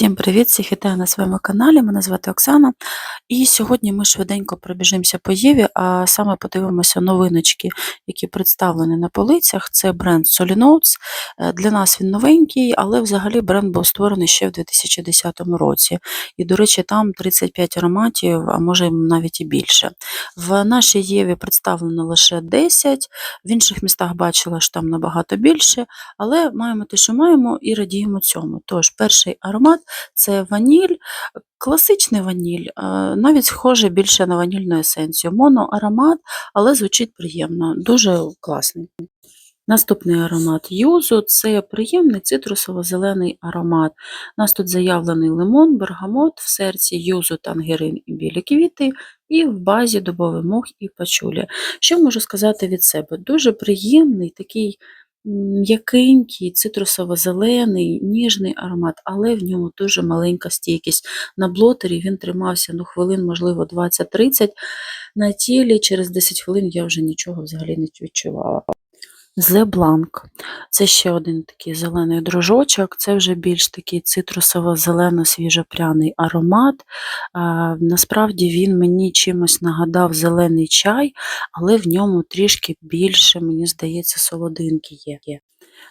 Всім привіт! Всіх вітаю на своєму каналі. Мене звати Оксана. І сьогодні ми швиденько пробіжимося по Єві, а саме подивимося новиночки, які представлені на полицях. Це бренд Solly Notes. Е, Для нас він новенький, але взагалі бренд був створений ще в 2010 році. І, до речі, там 35 ароматів, а може навіть і більше. В нашій Єві представлено лише 10, в інших містах бачила, що там набагато більше, але маємо те, що маємо, і радіємо цьому. Тож, перший аромат це ваніль, класичний ваніль, е, навіть схоже більше на ванільну есенцію. Моноаромат, але звучить приємно, дуже класний. Наступний аромат юзу це приємний цитрусово-зелений аромат. У нас тут заявлений лимон, бергамот, в серці юзу, тангерин і білі квіти, і в базі дубовий мох і пачулі. Що можу сказати від себе? Дуже приємний, такий м'якенький, цитрусово-зелений, ніжний аромат, але в ньому дуже маленька стійкість. На блотері він тримався ну, хвилин, можливо, 20-30. На тілі через 10 хвилин я вже нічого взагалі не відчувала. The Blanc. Це ще один такий зелений дружочок, це вже більш такий цитрусово-зелено-свіжопряний аромат. Насправді він мені чимось нагадав зелений чай, але в ньому трішки більше, мені здається, солодинки є.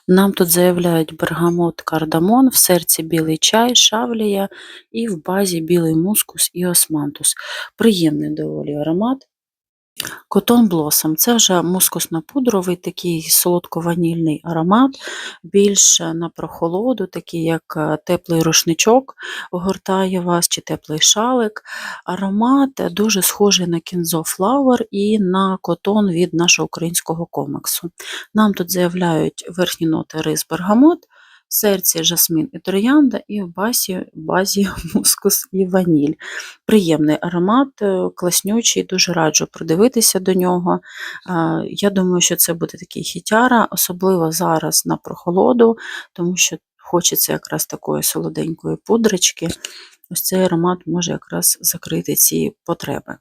Нам тут заявляють бергамот, кардамон, в серці білий чай, шавлія і в базі білий мускус і османтус. Приємний доволі аромат. Котон Блосом це вже мускусно-пудровий, такий солодко-ванільний аромат, більш на прохолоду, такий як е, теплий рушничок огортає вас, чи теплий шалик. Аромат дуже схожий на кінзо Flower і на котон від нашого українського комексу. Нам тут заявляють верхні ноти рис бергамот, серці жасмін і троянда, і в базі, базі мускус і ваніль. Приємний аромат, е, класнючий, дуже раджу придивитися до нього. Я думаю, що це буде такий хітяра, особливо зараз на прохолоду, тому що хочеться якраз такої солоденької пудрочки. Ось цей аромат може якраз закрити ці потреби.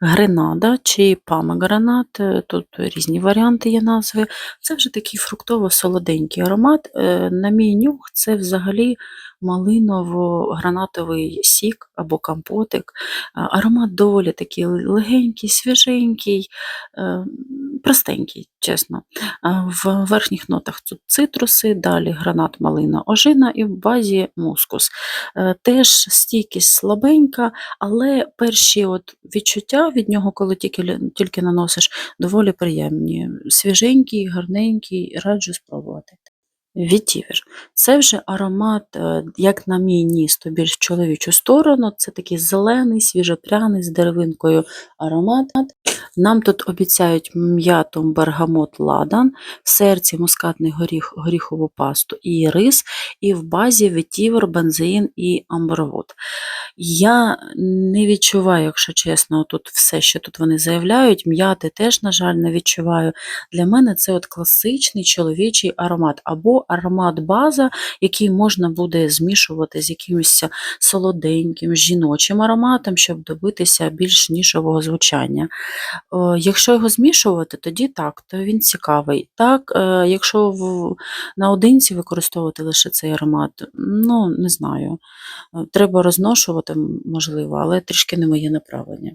Гренада чи памегранат, е, тут різні варіанти є назви. Це вже такий фруктово-солоденький аромат. Е, На мій нюх це взагалі малиново-гранатовий сік або компотик. Аромат доволі такий легенький, свіженький, е, простенький, чесно. В верхніх нотах тут цитруси, далі гранат, малина, ожина і в базі мускус. Е, Теж стійкість слабенька, але перші от відчуття від нього, коли тільки, тільки наносиш, доволі приємні. Свіженький, гарненький, раджу спробувати. Вітівер. Це вже аромат, е, як на мій ніс, то більш в чоловічу сторону. Це такий зелений, свіжопряний з деревинкою аромат. Нам тут обіцяють м'яту бергамот ладан, в серці мускатний горіх, горіхову пасту і рис, і в базі ветівер, бензеїн і амбровод. Я не відчуваю, якщо чесно, тут все, що тут вони заявляють. М'яти теж, на жаль, не відчуваю. Для мене це от класичний чоловічий аромат, або аромат база, який можна буде змішувати з якимось солоденьким жіночим ароматом, щоб добитися більш нішового звучання. Якщо його змішувати, тоді так, то він цікавий. Так, е, якщо наодинці використовувати лише цей аромат, ну не знаю. Е, Треба розношувати, можливо, але трішки не моє направлення.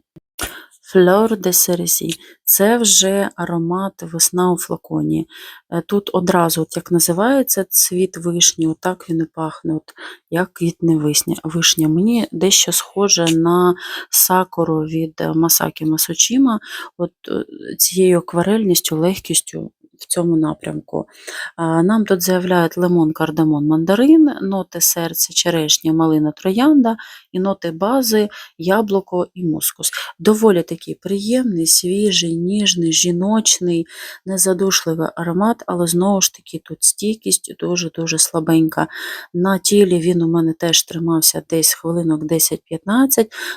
Fleur de Cerisy – це вже аромат весна у флаконі. Е, Тут одразу, от як називається цвіт вишні, отак він і пахне, от як квітне вишня. вишня. Мені дещо схоже на сакуру від е, Масакі Масочіма, от е, цією акварельністю, легкістю в цьому напрямку. Нам тут заявляють лимон, кардамон, мандарин, ноти серця, черешня, малина, троянда і ноти бази, яблуко і мускус. Доволі такий приємний, свіжий, ніжний, жіночний, незадушливий аромат, але знову ж таки тут стійкість дуже-дуже слабенька. На тілі він у мене теж тримався десь хвилинок 10-15,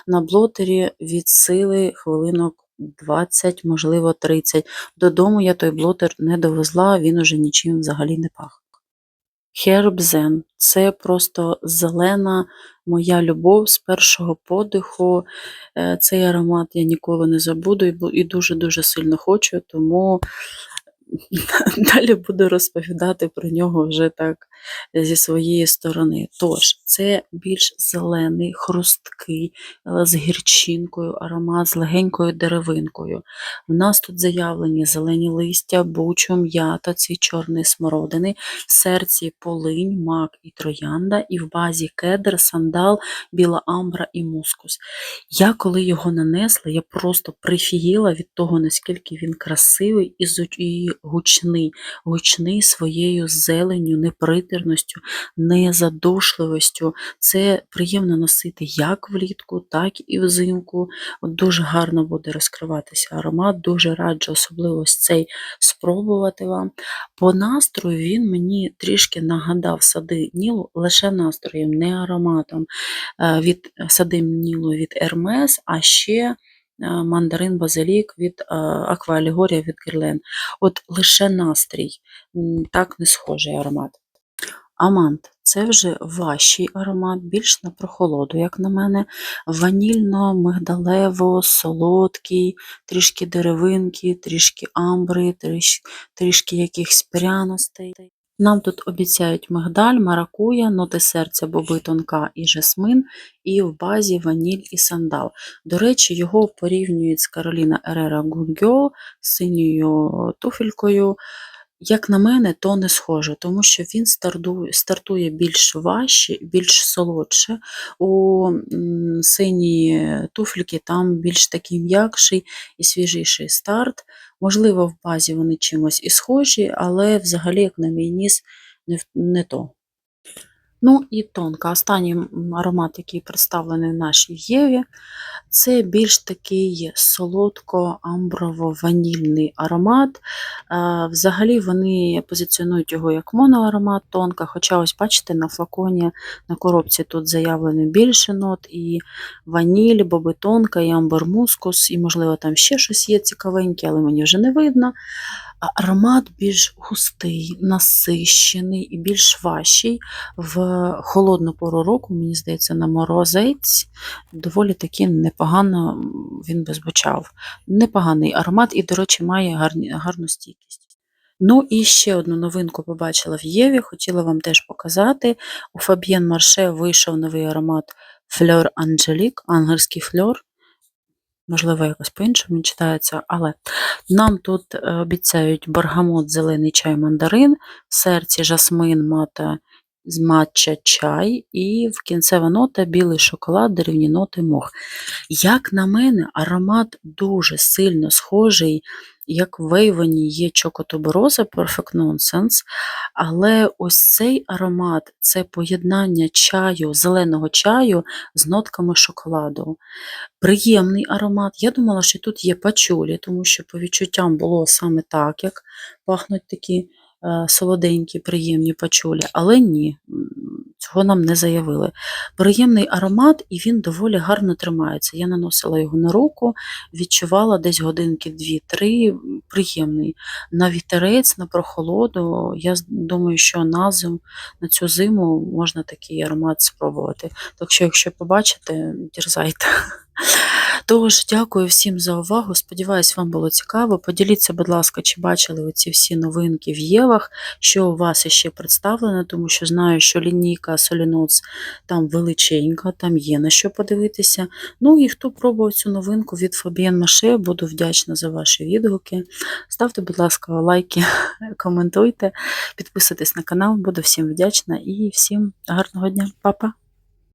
на блотері від сили хвилинок 20, можливо, 30. Додому я той блотер не довезла, він уже нічим взагалі не пах. Zen – це просто зелена моя любов з першого подиху. Е, Цей аромат я ніколи не забуду і дуже-дуже сильно хочу, тому далі буду розповідати про нього вже так зі своєї сторони. Тож, це більш зелений, хрусткий, з гірчинкою, аромат з легенькою деревинкою. У нас тут заявлені зелені листя, бучу, м'ята, цвіт чорної смородини, в серці полинь, мак і троянда, і в базі кедр, сандал, біла амбра і мускус. Я коли його нанесла, я просто прифігіла від того, наскільки він красивий і гучний, гучний своєю зеленню, непритирністю, незадушливістю. Це приємно носити як влітку, так і взимку. Дуже гарно буде розкриватися аромат, дуже раджу особливо ось цей спробувати вам. По настрою він мені трішки нагадав сади Нілу лише настроєм, не ароматом е, від сади Нілу від Ермес, а ще е, мандарин базилік від е, Акваалегорія від Герлен. От лише настрій, так не схожий аромат. Амант це вже важчий аромат, більш на прохолоду, як на мене. Ванільно-мигдалево, солодкий, трішки деревинки, трішки амбри, тріш- трішки якихось пряностей. Нам тут обіцяють мигдаль, маракуя, ноти серця, боби тонка і жасмин, і в базі ваніль і сандал. До речі, його порівнюють з Кароліна Ерера Girl, з синьою туфелькою. Як на мене, то не схоже, тому що він стартує, більш важче, більш солодше. У синій туфельки там більш такий м'якший і свіжіший старт. Можливо, в базі вони чимось і схожі, але взагалі, як на мій ніс, не, не то. Ну і тонка. Останній аромат, який представлений в нашій Єві, це більш такий солодко-амброво-ванільний аромат. Взагалі вони позиціонують його як моноаромат тонка, хоча ось бачите, на флаконі на коробці тут заявлено більше нот, і ваніль, боби тонка, і амбер-мускус, і, можливо, там ще щось є цікавеньке, але мені вже не видно. Аромат більш густий, насищений і більш важчий. В холодну пору року, мені здається, на морозець доволі таки непогано м, він би звучав. Непоганий аромат і, до речі, має гарні, гарну стійкість. Ну і ще одну новинку побачила в Єві, хотіла вам теж показати. У Фаб'єн Марше вийшов новий аромат Fleur Angelique, ангельський фльор. Можливо, якось по-іншому читається, але нам тут е, обіцяють бергамот, зелений чай, мандарин, в серці жасмин, мата, з матча чай і в кінцева нота білий шоколад, деревні ноти мох. Як на мене, аромат дуже сильно схожий, як в Вейвені є чокотубероза Perfect Nonsense, але ось цей аромат це поєднання чаю, зеленого чаю з нотками шоколаду. Приємний аромат. Я думала, що тут є пачулі, тому що по відчуттям було саме так, як пахнуть такі солоденькі, приємні пачулі, але ні, цього нам не заявили. Приємний аромат, і він доволі гарно тримається. Я наносила його на руку, відчувала десь годинки 2-3, приємний. На вітерець, на прохолоду. Я думаю, що на, зим, на цю зиму можна такий аромат спробувати. Так що, якщо побачите, дерзайте. Тож, дякую всім за увагу. Сподіваюсь, вам було цікаво. Поділіться, будь ласка, чи бачили ви ці всі новинки в Євах, що у вас іще представлено, тому що знаю, що лінійка Solenox там величенька, там є на що подивитися. Ну і хто пробував цю новинку від Fabienne Mache, буду вдячна за ваші відгуки. Ставте, будь ласка, лайки, коментуйте, підписуйтесь на канал, буду всім вдячна і всім гарного дня. Па-па!